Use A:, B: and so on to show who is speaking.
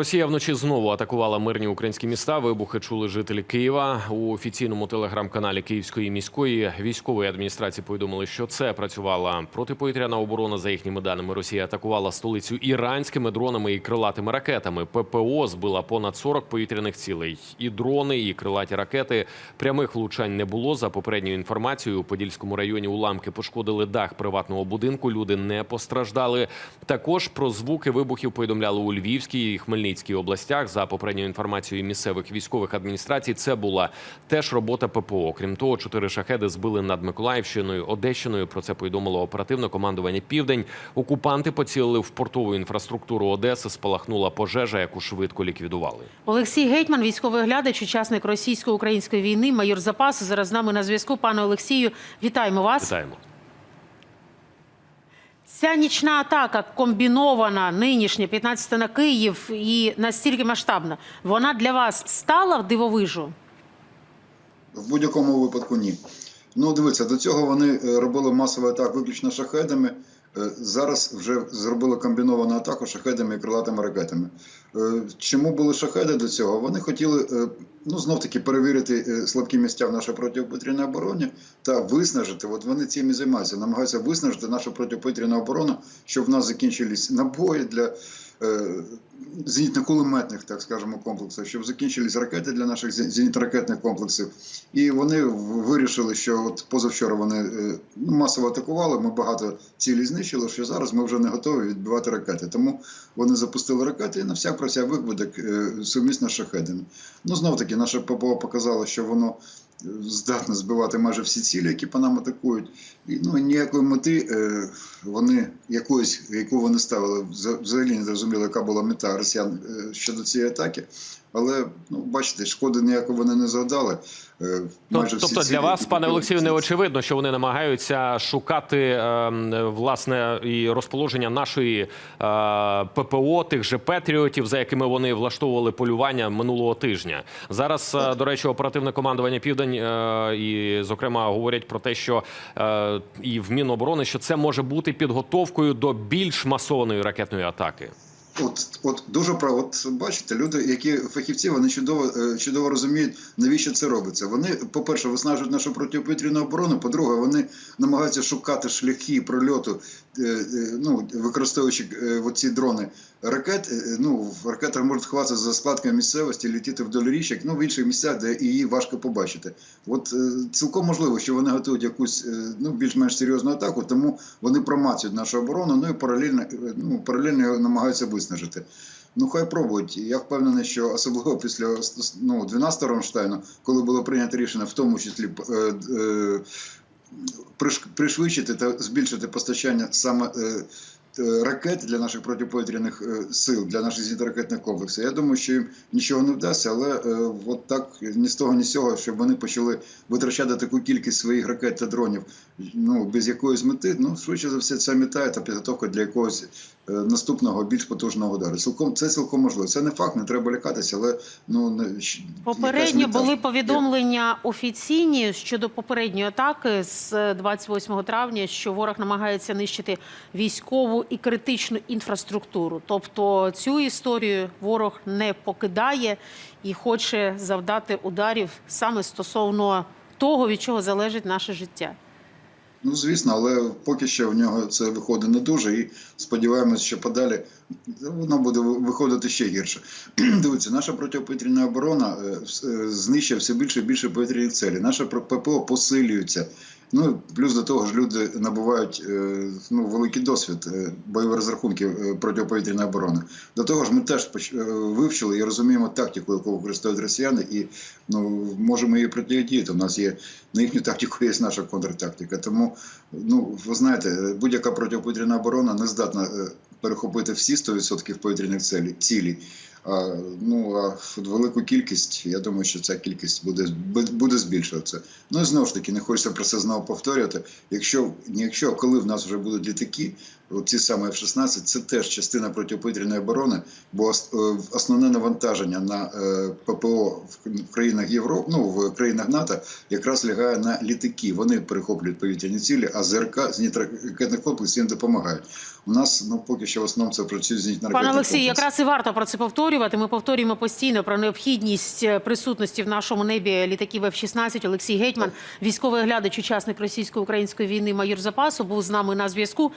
A: Росія вночі знову атакувала мирні українські міста. Вибухи чули жителі Києва у офіційному телеграм-каналі Київської міської військової адміністрації. Повідомили, що це працювала протиповітряна оборона. За їхніми даними, Росія атакувала столицю іранськими дронами і крилатими ракетами. ППО збила понад 40 повітряних цілей. І дрони, і крилаті ракети. Прямих влучань не було. За попередньою інформацією, у Подільському районі уламки пошкодили дах приватного будинку. Люди не постраждали. Також про звуки вибухів повідомляли у Львівській і Хмельницькій областях. За попередньою інформацією місцевих військових адміністрацій, це була теж робота ППО. Крім того, чотири шахеди збили над Миколаївщиною, Одещиною. Про це повідомило оперативне командування Південь. Окупанти поцілили в портову інфраструктуру Одеси. Спалахнула пожежа, яку швидко ліквідували.
B: Олексій Гетьман, військовий оглядач, учасник російсько-української війни, майор запасу. Зараз з нами на зв'язку. Пане Олексію, вітаємо вас.
A: Вітаємо.
B: Ця нічна атака комбінована, нинішня, 15 на Київ і настільки масштабна. Вона для вас стала в дивовижу?
C: В будь-якому випадку ні. Ну, дивіться, до цього вони е, робили масовий атак виключно шахедами. Е, Зараз вже зробили комбіновану атаку шахедами і крилатими ракетами. Е, Чому були шахеди до цього? Вони хотіли ну, знов таки перевірити е, слабкі місця в нашій протиповітряній обороні та виснажити. От вони цим і займаються, намагаються виснажити нашу протиповітряну оборону, щоб в нас закінчились набої для зенітно-кулеметних, так скажемо, комплексів, щоб закінчились ракети для наших зен- зенітно-ракетних комплексів. І вони вирішили, що от позавчора вони е, ну, масово атакували. Ми багато цілей знищили. Що зараз ми вже не готові відбивати ракети. Тому вони запустили ракети і на всяк про випадок е, сумісно з. Ну знов таки, наше ППО показало, що воно здатне збивати майже всі цілі, які по нам атакують. І ну ніякої мети е, вони якоїсь, яку вони ставили, вза- взагалі не зрозуміло, яка була мета росіян е, щодо цієї атаки. Але ну бачите, шкоди ніякої вони не завдали. Е, майже всі
A: Тобто
C: цілі,
A: для вас, пане Олексію, не очевидно, що вони намагаються шукати ем, власне і розположення нашої е, ППО, тих же Петріотів, за якими вони влаштовували полювання минулого тижня. Зараз, е, до речі, оперативне командування Південь і, зокрема, говорять про те, що і в Міноборони, що це може бути підготовкою до більш масованої ракетної атаки.
C: От, от дуже право, от бачите, люди, які фахівці, вони чудово, е, чудово розуміють, навіщо це робиться. Вони, по-перше, виснажують нашу протиповітряну оборону. По-друге, вони намагаються шукати шляхи прольоту, е, е, ну використовуючи ці дрони ракет. Ну ракета може ховатися за складками місцевості, літіти вдоль річок, ну в інших місцях, де її важко побачити. От цілком можливо, що вони готують якусь ну більш-менш серйозну атаку, тому вони промацюють нашу оборону. Ну і паралельно, ну паралельно намагаються виснажити. Ну, хай пробують. Я впевнений, що особливо після ну, 12 Рамштайну, коли було прийнято рішення, в тому числі е, е, пришвидшити та збільшити постачання саме е, ракет для наших протиповітряних сил, для наших зенітно-ракетних комплексів. Я думаю, що їм нічого не вдасться, але от так ні з того, ні з цього, щоб вони почали витрачати таку кількість своїх ракет та дронів, ну без якоїсь мети, ну швидше за все, ця мета та підготовка для якогось наступного більш потужного удару. Цілком це цілком можливо. Це не факт, не треба лякатися, але ну не
B: Попередньо були повідомлення офіційні щодо попередньої атаки з 28 травня, що ворог намагається нищити військову і критичну інфраструктуру. Тобто цю історію ворог не покидає і хоче завдати ударів саме стосовно того, від чого залежить наше життя.
C: Ну, звісно, але поки що в нього це виходить не дуже, і сподіваємось, що подалі воно буде виходити ще гірше. Дивіться, наша протиповітряна оборона е, е, знищує все більше і більше повітряних целей. Наша ППО посилюється. Ну, плюс до того ж, люди набувають е, ну, великий досвід е, бойових розрахунків е, протиповітряної оборони. До того ж, ми теж вивчили і розуміємо тактику, яку використовують росіяни, і ну, можемо її протидіяти. У нас є на їхню тактику є наша контртактика. Тому, ну ви знаєте, будь-яка протиповітряна оборона не здатна перехопити всі 100% повітряних. А, ну а велику кількість, я думаю, що ця кількість буде буде збільшуватися. Ну і знову ж таки, не хочеться про це знову повторювати. Якщо не якщо, коли в нас вже будуть літаки, ці саме F-16, це теж частина протиповітряної оборони, бо е, основне навантаження на е, ППО в країнах Європи, ну в країнах НАТО, якраз лягає на літаки. Вони перехоплюють повітряні цілі, а ЗРК зенітно-ракетних комплексів їм допомагають. У нас ну поки що в основному це працює зенітно-ракетний
B: Пане Олексій, якраз і варто про це повторювати. Ми повторюємо постійно про необхідність е, присутності в нашому небі літаків F-16. Олексій Гетьман, військовий оглядач, учасник російсько-української війни, майор запасу, був з нами на зв'язку.